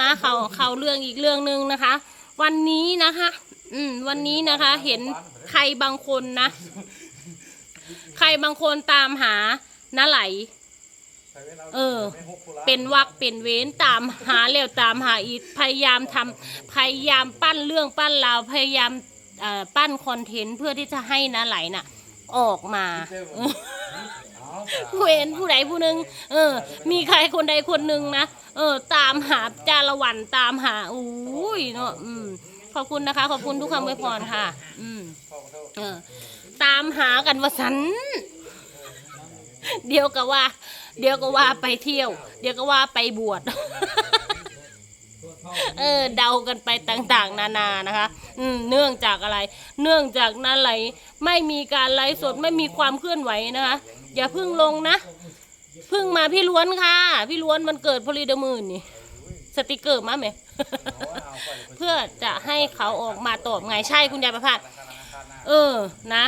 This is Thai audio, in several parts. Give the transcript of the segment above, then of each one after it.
มาเขาเขาเรื่องอีกเรื่องหนึ่งนะคะ วันนี้นะคะ อืม วันนี้นะคะ เห็นใครบางคนนะ ใครบางคนตามหาน้าไหล เออ เป็นวักเป็นเว้นตามหาแล้วตามหาอีกพยายามทำพยายามปั้นเรื่องปั้นราวพยายามอ่อปั้นคอนเทนต์เพื่อที่จะให้น้าไหลน่ะ ออกมา เออเว้นผู้ใดผู้หนึ่งเออ มีใครคนใดคนหนึ่งนะเออ ตามหาจารวันตามหาอุ้ยเนาะอืมขอบคุณนะคะ ขอบคุณทุกคำอวยพรค่ะ อืมเออ ตามหากันว่าสันเดี๋ยวก็ว่า เดี๋ยวก็ว่าไปเที่ยว เดี๋ยวก็ว่าไปบวชเออเดากันไปต่างๆ นานานะคะ อืมเนื่องจากอะไร เนื่องจากนั้นไหลไม่มีการไลฟ์สดไม่มีความเคลื่อนไหวนะคะ อย่าพิ่งลงนะพิ่งมาพี่ล้วนค่ะ พี่ล้วนมันเกิดพลีเดมื่นนี่ สติกเกอร์มาไหม เพื่อจะให้เขาออกมาตอบไงใช่คุณยายประภาสเออนะ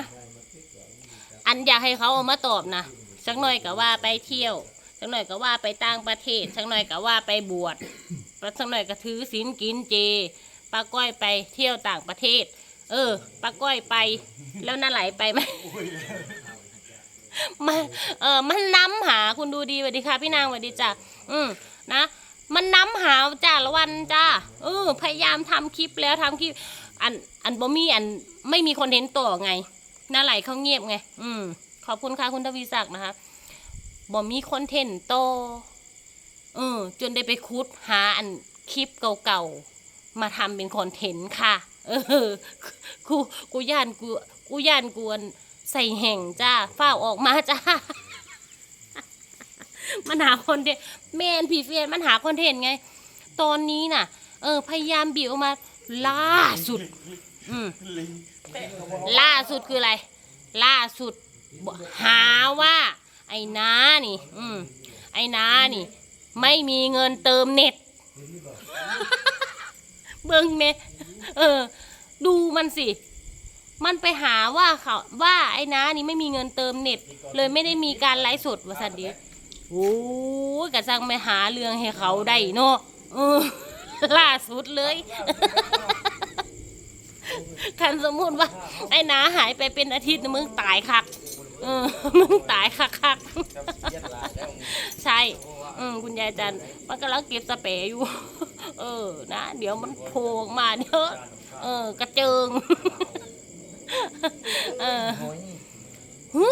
อันอยากให้เขาออกมาตอบนะสักหน่อยก็ว่าไปเที่ยวสักหน่อยก็ว่าไปต่างประเทศสักหน่อยก็ว่าไปบวชสักหน่อยก็ถือศีลกินเจป้าก้อยไปเที่ยวต่างประเทศ เออป้าก้อยไป แล้วน่าไหลไปไหม มันเออมันน้ำหาคุณดูดีสวัสดีค่ะ พี่นางสวัสดีจ้ะอืมนะ มันน้ำหาจ้าละวันจ้าเออพยายามทำคลิปแล้วทำคลิป อันอันบ่มีอันไม่มีคอนเทนต์ต่อไงหน้าไหลเขาเงียบไง อืมขอบคุณค่ะคุณทวีศักดิ์นะคะบ่มีคอนเทนต์ต่อเออจนได้ไปคุดหาอันคลิปเก่าๆ มาทำเป็นคอนเทนต์ค่ะ เออ กู กูย่านกู กูย่านกวน ใส่แห่งจ้าฝ้าออกมาจ้ามันหาคอนเทนต์แมนผีเฟียนมันหาคอนเทนต์ไง ตอนนี้น่ะ เออ พยายามบีบออกมาล่าสุด อืมล่าสุดคืออะไร ล่าสุด หาว่า ไอ้น้านี่ อืมไอ้น้านี่ ไม่มีเงินเติมเน็ต เบิ่งเมเออ ดูมันสิ มันไปหาว่าเขาว่าไอ้น้านี่ไม่มีเงินเติมเน็ต เลยไม่ได้มีการไลฟ์สดว่าสันดีโอ้ยกระจังไปหาเรื่องให้เขาได้เนาะเออล่าสุดเลยคันสมมุติว่า ไอ้น้าหายไปเป็นอาทิตย์นะมึงตายคักเออมึงตายคักคักใช่อืมคุณยายจันมันกำลังเก็บสเปรย์อยู่ เออ นะ เดี๋ยวมันโผล่มาเยอะเออกระเจิง เออฮึ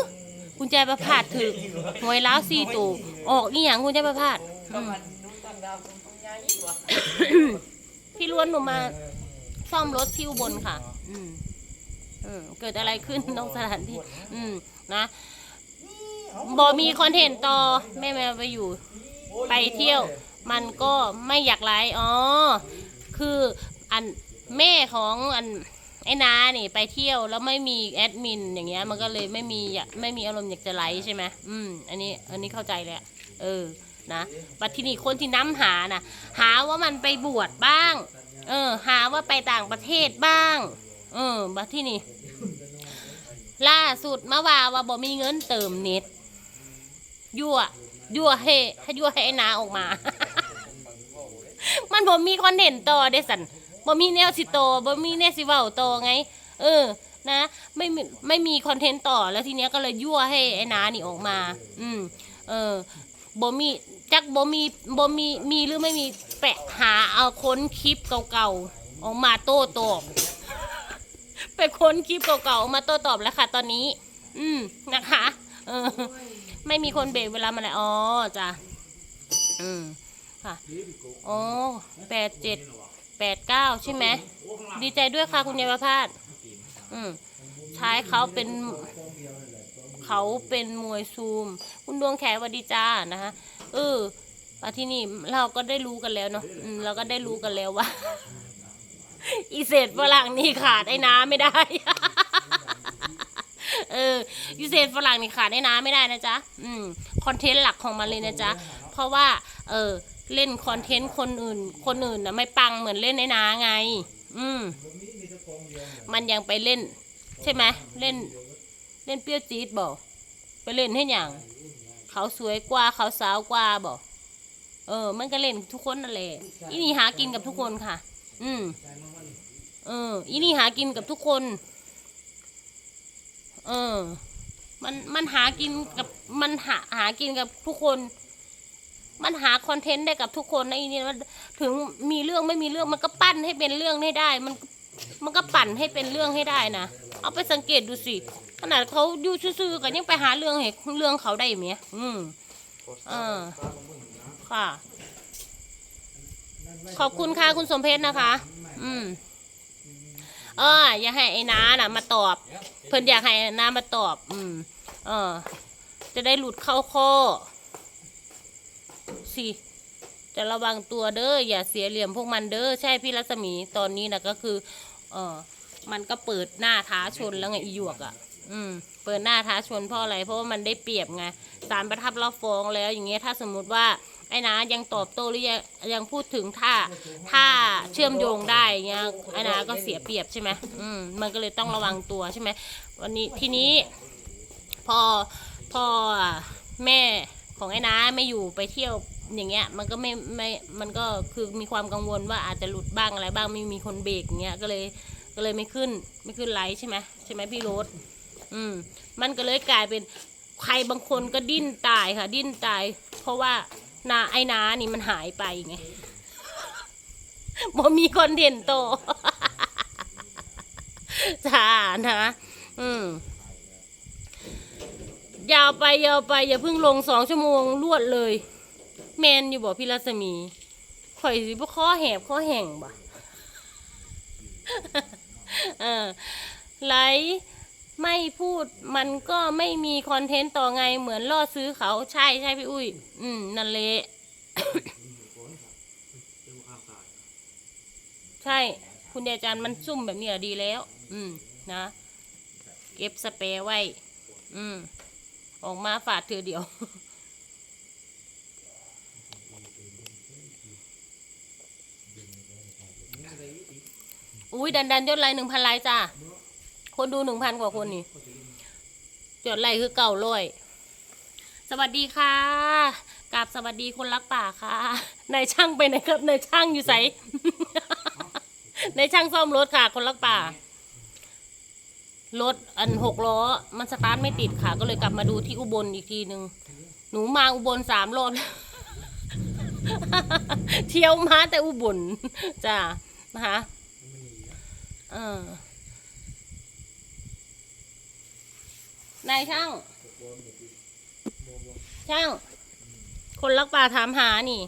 คุณยายประพาสถือหวยล้าวสี่ตูออกอีหยังคุณยายประพาสอืมพี่ล้วนหนูมาซ่อมรถที่อุบลค่ะ อืมอืมเกิดอะไรขึ้นนอกสถานที่ อืมนะบอมีคอนเทนต์ต่อแม่แมวไปอยู่ไปเที่ยว มันก็ไม่อยากไลฟ์อ๋อ คืออันแม่ของอัน ไอ้นานี่ไปเที่ยวแล้วไม่มีแอดมินอย่างเงี้ยมันก็เลยไม่มีอยากไม่มีอารมณ์อยากจะไลฟ์ใช่ไหมอืมอันนี้อันนี้เข้าใจเลยอะเออนะบัทีนี้คนที่น้ำหาน่ะหาว่ามันไปบวชบ้าง เออ หาว่าไปต่างประเทศบ้าง เออบัดที่นี่ล่าสุดมาว่าว่าบ่มีเงินเติมเน็ตยั่วยั่วให้ให้ยั่วให้ไอ้นาออกมา มันบ่มีคอนเทนต์ต่อเด้สัน บ่มีแนวสิโตบ่มีแนวสิเว้าโตไง เออ นะไม่มีไม่มีคอนเทนต์ต่อแล้วทีเนี้ยก็เลยยั่วให้ไอ้นานี่ออกมา อืม เออบ่มีจักบ่มีบ่มีมีหรือไม่มีแปะหาเอาค้นคลิปเก่าๆออกมาโต้ตอบไปค้นคลิปเก่าๆออกมาโต้ตอบแล้วค่ะ ตอนนี้ อืมนะคะ เออ ไม่มีคนเบรกเวลามาเลยอ๋อจ้ะอืมค่ะอ๋อแปดเจ็ด แปดเก้าใช่ไหม ดีใจด้วยค่ะคุณยายประพาสอืมใช้เขาเป็นเขาเป็นมวยซูม คุณดวงแขสวัสดีจ้านะคะเออมาที่นี่เราก็ได้รู้กันแล้วเนาะเราก็ได้รู้กันแล้วว่า อีเศษฝรั่งนี่ขาดไอ้น้ำไม่ได้ เอออีเศษฝรั่งนี่ขาดไอ้น้ำไม่ได้นะจ๊ะ อืม คอนเทนต์หลักของมันเลยนะจ๊ะ เพราะว่า เออ เล่นคอนเทนต์คนอื่น คนอื่นนะไม่ปังเหมือนเล่นไอ้น้าไง อืม มันยังไปเล่น ใช่ไหมเล่น เล่นเปรี้ยวจี๊ดบอกไปเล่นให้อย่าง เขาสวยกว่าเขาสาวกว่าบอกเออ มันก็เล่นทุกคนนั่นแหละอีนี่หากินกับทุกคนค่ะ อืม เออ อีนี่หากินกับทุกคน เออ มันมันหากินกับมันหาหากินกับทุกคน มันหาคอนเทนต์ได้กับทุกคนนะอีนี่มันถึงมีเรื่องไม่มีเรื่องมันก็ปั้นให้เป็นเรื่องให้ได้ มันมันก็ปั่นให้เป็นเรื่องให้ได้นะเอาไปสังเกตดูสิขนาดเขาอยู่ซื่อๆกันยังไปหาเรื่องให้เรื่องเขาได้ไหมอืมเออค่ะ ขอบคุณค่ะคุณสมเพชรนะคะ อืมเอออย่าให้ไอ้น้าน่ะ มาตอบ เพิ่นอยากให้ไอ้น้ามาตอบ อืม เออ จะได้หลุดเข้าข้อ สิจะระวังตัวเด้ออย่าเสียเหลี่ยมพวกมันเด้อใช่พี่รัศมีตอนนี้นะก็คือ เออมันก็เปิดหน้าท้าชนแล้วไงอีหยวกอะ่ะ อืม เปิดหน้าท้าชนเพราะอะไรเพราะว่ามันได้เปรียบไงศาลประทับรับฟ้องแล้วอย่างเงี้ยถ้าสมมุติว่าไอ้นะยังตอบโต้หรือยังยังพูดถึงถ้าถ้าเชื่อมโยงได้เงี้ยไอ้นะก็เสียเปรียบใช่ไหมอืมมันก็เลยต้องระวังตัวใช่ไหมวันนี้ทีนี้ พอพออะแม่ของไอ้น้าไม่อยู่ไปเที่ยว อย่างเงี้ยมันก็ไม่ไม่มันก็คือมีความกังวลว่าอาจจะหลุดบ้างอะไรบ้างไม่มีคนเบรกอย่างเงี้ยก็เลยก็เลยไม่ขึ้นไม่ขึ้นไลฟ์ใช่ไหมใช่ไหมพี่โรสอืมมันก็เลยกลายเป็นใครบางคนก็ดิ้นตายค่ะ ดิ้นตาย เพราะว่านาไอ้นานี่มันหายไปไงบ่มีคอนเทนต์โตจ้านะอืมยาวไปยาวไป อย่าเพิ่งลงสองชั่วโมงรวดเลย แมนอยู่บ่พี่รัศมี ข่อยสิบ่ข้อแหบข้อแห่งบ่เออไหลไม่พูดมันก็ไม่มีคอนเทนต์ต่อไงเหมือนล่อซื้อเขาใช่ใช่พี่อุ้ย อืม นั่นเละใช่ คุณยายจันมันซุ่มแบบนี้ดีแล้ว อืม นะ เก็บสเปรย์ไว้ อืม ออกมาฝาดเธอเดียว อุ้ยดันดันยอดไลค์หนึ่งพันไลค์จ้าคนดูหนึ่งพันกว่าคนนี่ยอดไลค์คือเก่าร้อยสวัสดีค่ะกราบสวัสดีคนรักป่าค่ะนายช่างไปไหนครับนายช่างอยู่ไสนายช่างซ่อมรถค่ะ คนรักป่ารถอันหกล้อ มันสตาร์ทไม่ติดค่ะ ก็เลยกลับมาดูที่อุบลอีกทีหนึ่งหนูมาอุบลสามรอบเที่ยวมาแต่อุบลจ้านะคะ ออนายช่าง ช่าง คนรักป่าถามหานี่